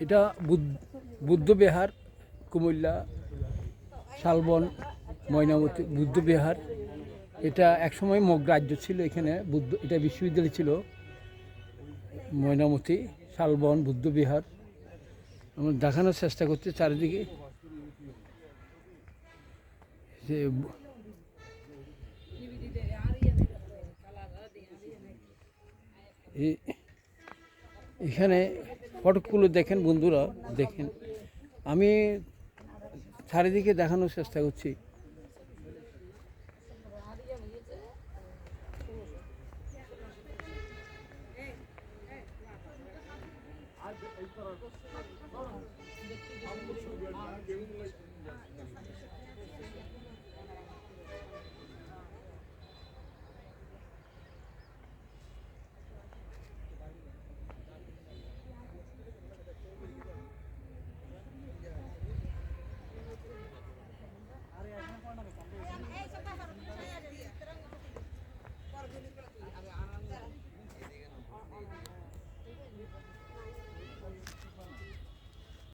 এটা বুদ্ধ- বুদ্ধ বিহার কুমিল্লা, শালবন, ময়নামতি, বুদ্ধবিহার। এটা একসময় মগ রাজ্য ছিল এখানে, বুদ্ধ এটা বিশ্ববিদ্যালয় ছিল। ময়নামতি, শালবন, বুদ্ধবিহার। আমরা দেখানোর চেষ্টা করছি চারিদিকে। যে ব- এ- এখানে ফটকগুলো দেখেন বন্ধুরা দেখেন। আমি চারিদিকে দেখানোর চেষ্টা করছি।